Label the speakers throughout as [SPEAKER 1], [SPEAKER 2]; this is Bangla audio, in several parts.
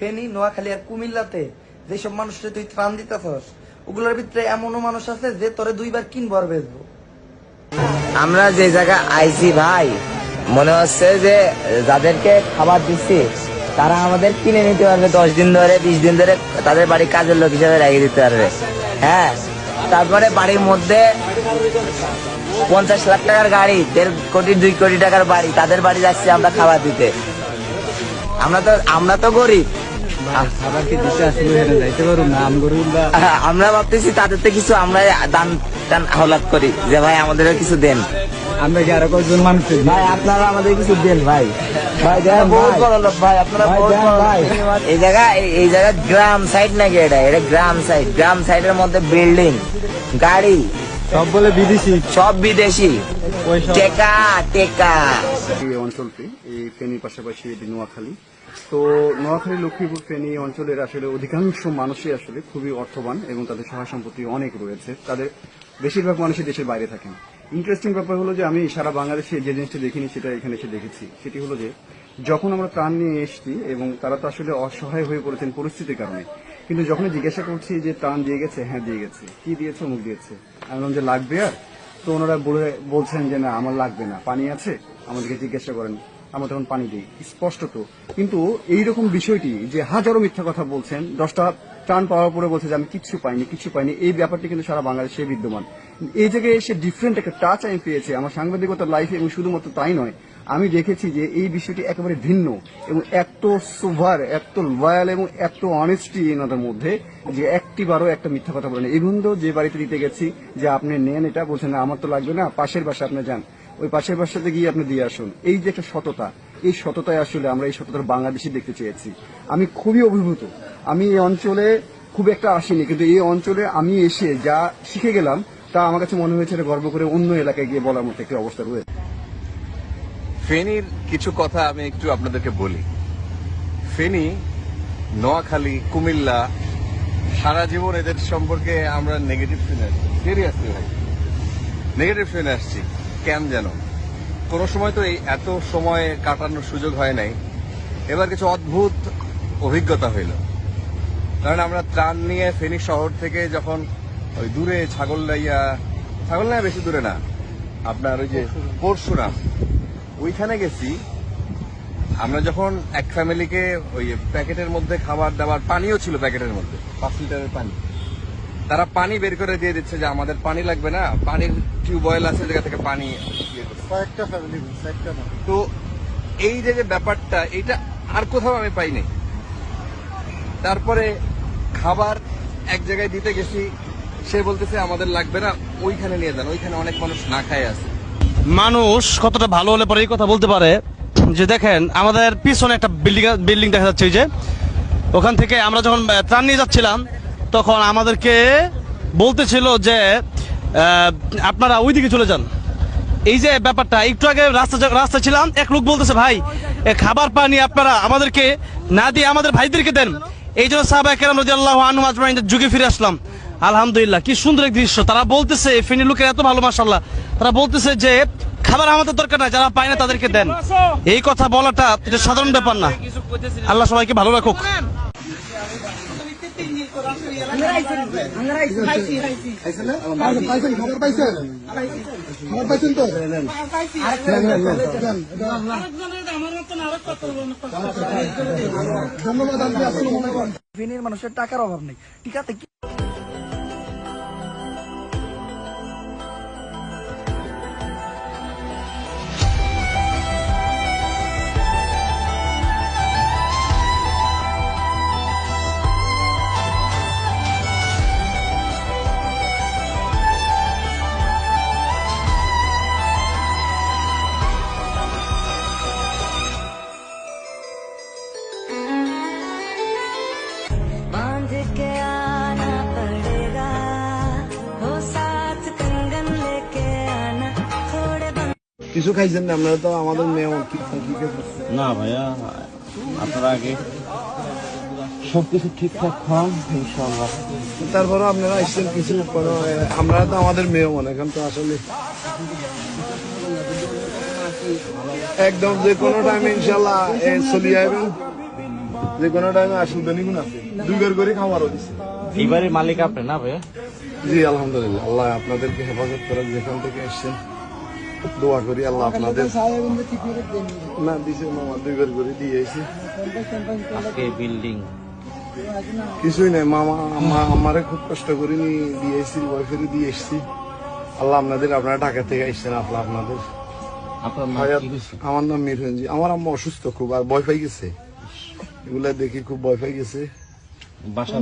[SPEAKER 1] ফেনী, নোয়াখালী আর কুমিল্লাতে যেসব মানুষকে তুই ত্রাণ দিতেছস, ওগুলোর ভিতরে এমনও মানুষ আছে যে তোরে দুইবার কিনবো আর বেচবো।
[SPEAKER 2] আমরা যে জায়গায় আইছি ভাই, মনে হচ্ছে যে যাদেরকে খাবার দিচ্ছি তারা আমাদের কিনে নিতে পারবে, দশ দিন ধরে, বিশ দিন ধরে তাদের বাড়ি কাজের লোক হিসাবে রেখে দিতে পারবে। হ্যাঁ তারপরে বাড়ির মধ্যে পঞ্চাশ লাখ টাকার গাড়ি, দেড় কোটি, দুই কোটি টাকার বাড়ি, তাদের বাড়ি যাচ্ছি আমরা খাবার দিতে। আমরা তো আমরা তো গরিব। আমরা ভাবতেছি তাদের তো কিছু আমরা দান টান হলাদ করি যে ভাই আমাদেরও কিছু দেন।
[SPEAKER 3] আমরা কি আরও কয়েকজন মানুষ
[SPEAKER 2] ভাই আপনারা আমাদের কিছু দেন ভাই।
[SPEAKER 1] আপনারা।
[SPEAKER 2] এই জায়গা এই- জায়গা গ্রাম সাইড নাকি এটা? এটা গ্রাম সাইড। গ্রাম সাইডের মধ্যে বিল্ডিং গাড়ি।
[SPEAKER 3] সব বলে বিদেশি।
[SPEAKER 2] সব বিদেশি। টেকা টেকা।
[SPEAKER 4] এই অঞ্চলটি এই ফেনীর পাশাপাশি নোয়াখালী। তো নোয়াখালী, লক্ষ্মীপুর ফেনী অঞ্চলের আসলে অধিকাংশ মানুষই আসলে খুবই অর্থবান এবং তাদের সহায় সম্পত্তি অনেক রয়েছে। তাদের বেশিরভাগ মানুষই দেশের বাইরে থাকেন। ইন্টারেস্টিং ব্যাপার হলো যে আমি সারা বাংলাদেশে যে জিনিসটা দেখিনি, সেটা এখানে এসে দেখেছি। সেটি হলো যে, যখন আমরা প্রাণ নিয়ে এসেছি এবং তারা তো আসলে অসহায় হয়ে পড়েছেন পরিস্থিতির কারণে, কিন্তু যখন জিজ্ঞাসা করছি যে ত্রাণ দিয়ে গেছে হ্যাঁ দিয়ে গেছে। কি দিয়েছে, অমুক দিয়েছে। আমি বললাম যে, লাগবে আর? তো ওনারা বলে, বলছেন যে, না, আমার লাগবে না। পানি আছে? আমাদেরকে জিজ্ঞাসা করেন। আমরা তখন পানি দিই, স্পষ্ট তো। কিন্তু এইরকম বিষয়টি যে হাজারো মিথ্যা কথা বলছেন, দশটা টান পাওয়ার পরে বলছে যে আমি কিচ্ছু পাইনি কিছু পাইনি, এই ব্যাপারটি কিন্তু সারা বাংলাদেশে বিদ্যমান। এই জায়গায় এসে ডিফারেন্ট একটা টাচ আমি পেয়েছি, আমার সাংবাদিকতার লাইফে এবং শুধুমাত্র তাই নয়, আমি দেখেছি যে এই বিষয়টি একেবারে ভিন্ন এবং এত সুভার এত লয়াল এবং এত অনেস্টি এনাদের মধ্যে যে একটি বারও একটা মিথ্যা কথা বলেন। এই বন্ধু যে বাড়িতে দিতে গেছি যে আপনি নেন এটা, বলছেন আমার তো লাগবে না, পাশের বাসা আপনি যান। ওই পাশের বাসাতে গিয়ে আপনি দিয়ে আসুন। এই যে একটা সততা, এই সততায় আসলে আমরা এই সততার বাংলাদেশি দেখতে চেয়েছি। আমি খুবই অভিভূত। আমি এই অঞ্চলে খুব একটা আসিনি, কিন্তু এই অঞ্চলে আমি এসে যা শিখে গেলাম, তা আমার কাছে মনে হয়েছে গর্ব করে অন্য এলাকায় গিয়ে বলার মতো একটা অবস্থা রয়েছে
[SPEAKER 5] ফেনীর কিছু কথা আমি একটু আপনাদেরকে বলি। ফেনী, নোয়াখালী, কুমিল্লা, সারা জীবন এদের সম্পর্কে আমরা নেগেটিভ শুনে আসছি। সিরিয়াসলি ভাই নেগেটিভ শুনে আসছি। কেন যেন? কোনো সময় তো এত সময় কাটানোর সুযোগ হয় নাই। এবার কিছু অদ্ভুত অভিজ্ঞতা হইল। কারণ আমরা ত্রাণ নিয়ে ফেনী শহর থেকে যখন ওই দূরে ছাগলনাইয়া ছাগলনাইয়া বেশি দূরে না আপনার ওই যে পরশুরাম। ওইখানে গেছি। আমরা যখন এক ফ্যামিলিকে ওই প্যাকেটের মধ্যে খাবার দাবার পানিও ছিল প্যাকেটের মধ্যে পাঁচ লিটারের পানি। তারা পানি বের করে দিয়ে দিচ্ছে যে আমাদের পানি লাগবে না পানির টিউবওয়েল আছে জায়গা থেকে পানি ইয়ে
[SPEAKER 4] কয়েকটা ফ্যামিলি
[SPEAKER 5] তো এই যে যে ব্যাপারটা এটা আর কোথাও আমি পাইনি তারপরে খাবার এক জায়গায় দিতে গেছি সে বলতেছে আমাদের লাগবে না ওইখানে নিয়ে যান ওইখানে অনেক মানুষ না খায় আছে।
[SPEAKER 6] মানুষ কতটা ভালো হলে পরে এই কথা বলতে পারে যে দেখেন আমাদের পিছনে একটা বিল্ডিং বিল্ডিং দেখা যাচ্ছে ওই যে। ওখান থেকে আমরা যখন ত্রাণ নিয়ে যাচ্ছিলাম তখন আমাদেরকে বলতেছিল যে আপনারা ওইদিকে চলে যান। এই যে ব্যাপারটা, একটু আগে রাস্তা রাস্তা ছিলাম, এক লোক বলতেছে, ভাই খাবার পানি আপনারা আমাদেরকে না দিয়ে আমাদের ভাইদেরকে দেন। এই জন্য সাহাবা কেরাম রাজি আল্লাহ আনু যুগে ফিরে আসলাম। আলহামদুলিল্লাহ, কি সুন্দর এক দৃশ্য। তারা বলতেছে ফেনী লোকের এত ভালো মাসাল্লাহ তারা বলতেছে যে, খাবার আমাদের দরকার নাই, যারা পায় না তাদেরকে দেন। এই কথা বলাটা এটা সাধারণ ব্যাপার না। আল্লাহ সবাইকে ভালো রাখুক।
[SPEAKER 7] ধন্যবাদ আপনি আসলে মনে
[SPEAKER 1] করেন। মানুষের টাকার অভাব নেই। ঠিক কি
[SPEAKER 7] কিছু খাইছেন না? আপনারা তো আমাদের মেয়ে কি কি
[SPEAKER 3] না ভাইয়া আপনারা আগে সবকিছু ঠিকঠাক খান ইনশাল্লাহ
[SPEAKER 7] তারপরে আপনারা আসছেন কিছু আমরা তো আমাদের মেয়ে মনে এখন তো আসলে একদম যে কোনো টাইমে ইনশাল্লাহ এ চলি যাবেন যে কোনো টাইমে আসুদানি গুণ আছে। দুই ঘর করে খাওয়ারও দিচ্ছে
[SPEAKER 3] এইবারের মালিক আপনি না ভাইয়া?
[SPEAKER 7] জি আলহামদুলিল্লাহ। আল্লাহ আপনাদেরকে হেফাজত করার যেখান থেকে এসছেন দোয়া করি আল্লাহ আপনাদের না দিছে মামা দুই ঘর করে দিয়ে এসে
[SPEAKER 3] আজকে বিল্ডিং
[SPEAKER 7] কিছুই নাই মামা আমা- আমারে খুব কষ্ট করে নিয়ে দিয়ে এসেছি ওয়াইফের দিয়ে এসেছি আল্লাহ আপনাদের আপনারা ঢাকা থেকে এসছেন আল্লাহ আপনাদের? আমার নাম মিরহনজি। আমার আম্মা অসুস্থ খুব আর ভয় পাই গেছে। এগুলা দেখি খুব ভয় পাই গেছে।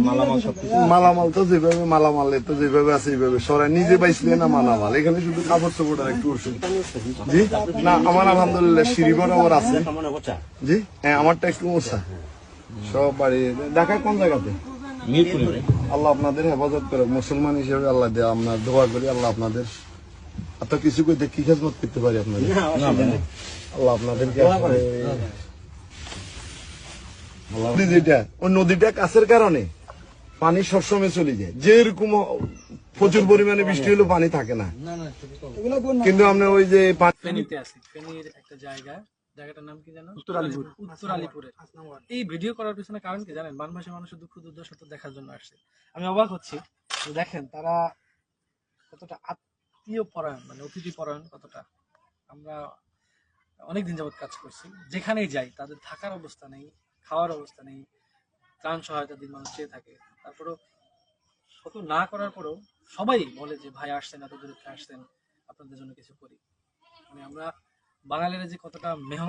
[SPEAKER 3] মালামাল সব কিছু
[SPEAKER 7] মালামাল তো যেভাবে মালামাল তো যেভাবে আছে এইভাবে। সরাই নিজে পাইছিলে না মালামাল। এখানে শুধু কাপড় চোপড় একটু ওষুধ জি? না আমার আলহামদুলিল্লাহ সিঁড়ি বরাবর আছে। জি? হ্যাঁ আমারটা একটু মোছা সব বাড়ি ঢাকা কোন জায়গাতে? আল্লাহ আপনাদের হেফাজত করে মুসলমান হিসেবে আল্লাহ দেয় আপনার দোয়া করি। আল্লাহ আপনাদের এত কিছু করে কি খেজমত করতে পারি আপনাদের? আল্লাহ আপনাদেরকে আসলে- নদী যেটা ওই নদীটা কাছের কারণে পানি সবসময় চলে যায়। যেরকম প্রচুর পরিমাণে বৃষ্টি হলেও পানি থাকে না। কিন্তু আমরা ওই যে
[SPEAKER 8] ফেনীতে আছি। ফেনীর একটা জায়গা। জায়গাটার নাম কি জানো? উত্তর আলিপুর। উত্তর আলিপুরে। এই ভিডিও করার পিছনে কারণ কি জানেন? বানভাসী মানুষের দুঃখ দুর্দশা তো দেখার জন্য আসছে। আমি অবাক হচ্ছি দেখেন তারা কতটা আত্মীয় পরায়ণ মানে অতিথি পরায়ণ কতটা। আমরা অনেকদিন যাবত কাজ করছি। যেখানেই যাই তাদের থাকার অবস্থা নেই। খাওয়ার অবস্থা নেই, ত্রাণ সহায়তা দিন মানুষ চেয়ে থাকে। তারপরেও কত না করার পরেও সবাই বলে যে, ভাই, আসছেন, এত দূরে আসছেন, আপনাদের জন্য কিছু করি। মানে আমরা বাঙালিরা যে কতটা মেহমান